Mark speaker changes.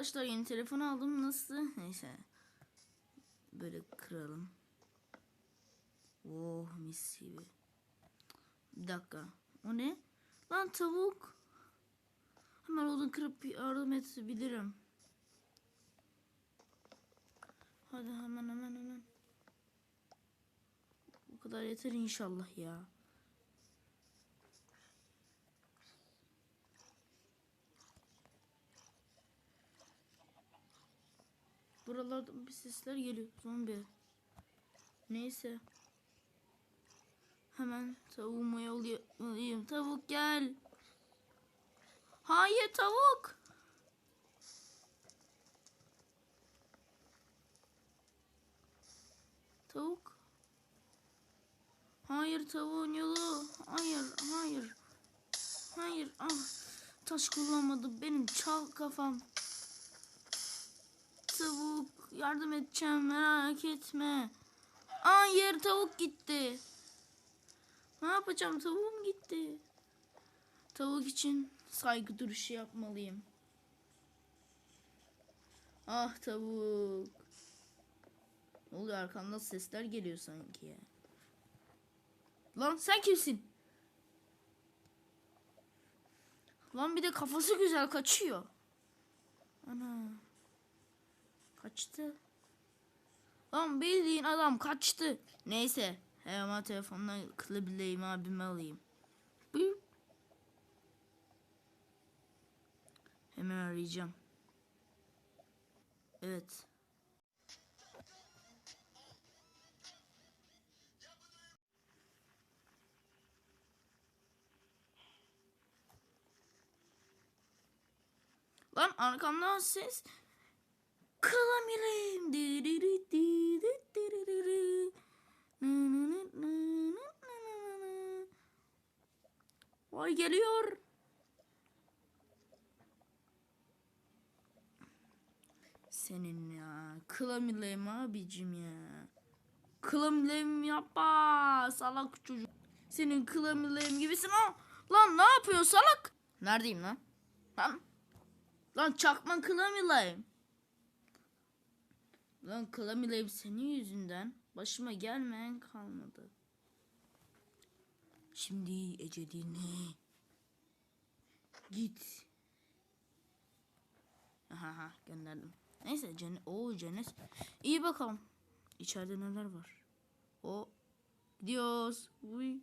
Speaker 1: Arkadaşlar yeni telefon aldım nasıl? Neyse. Böyle kıralım. Oh mis gibi. Bir dakika. O ne? Lan tavuk. Hemen odun kırıp yardım edebilirim. Hadi hemen hemen hemen. Bu kadar yeter inşallah ya. Buralardan bir sesler geliyor. Zombi. Neyse. Hemen tavuğumu yollayayım. Tavuk gel. Hayır tavuk. Tavuk. Hayır tavuğun yolu. Hayır, hayır. Hayır. Ah. Taş kullanmadım. Benim çal kafam. Tavuk yardım edeceğim merak etme. Hayır tavuk gitti. Ne yapacağım tavuğum gitti. Tavuk için saygı duruşu yapmalıyım. Ah tavuk. Ne oluyor arkamdan sesler geliyor sanki ya. Lan sen kimsin? Lan bir de kafası güzel kaçıyor. Ana. Kaçtı. Lan bildiğin adam kaçtı. Neyse. Hemen telefonla kılabileyim abime alayım. Buyur. Hemen arayacağım. Evet. Lan arkamdan ses. Kılamirim. Vay geliyor. Senin ya. Kılamileyim abicim ya. Kılamileyim yapma. Salak çocuk. Senin kılamileyim gibisin. Aa, lan ne yapıyorsun salak? Neredeyim lan? Lan. Lan çakma kılamileyim. Lan kılamileyim senin yüzünden. Başıma gelmeyen kalmadı. Şimdi Ece dinle. Git. Aha gönderdim. Neyse cennet. Oo cennet. İyi bakalım. İçeride neler var? O gidiyoruz. Uy.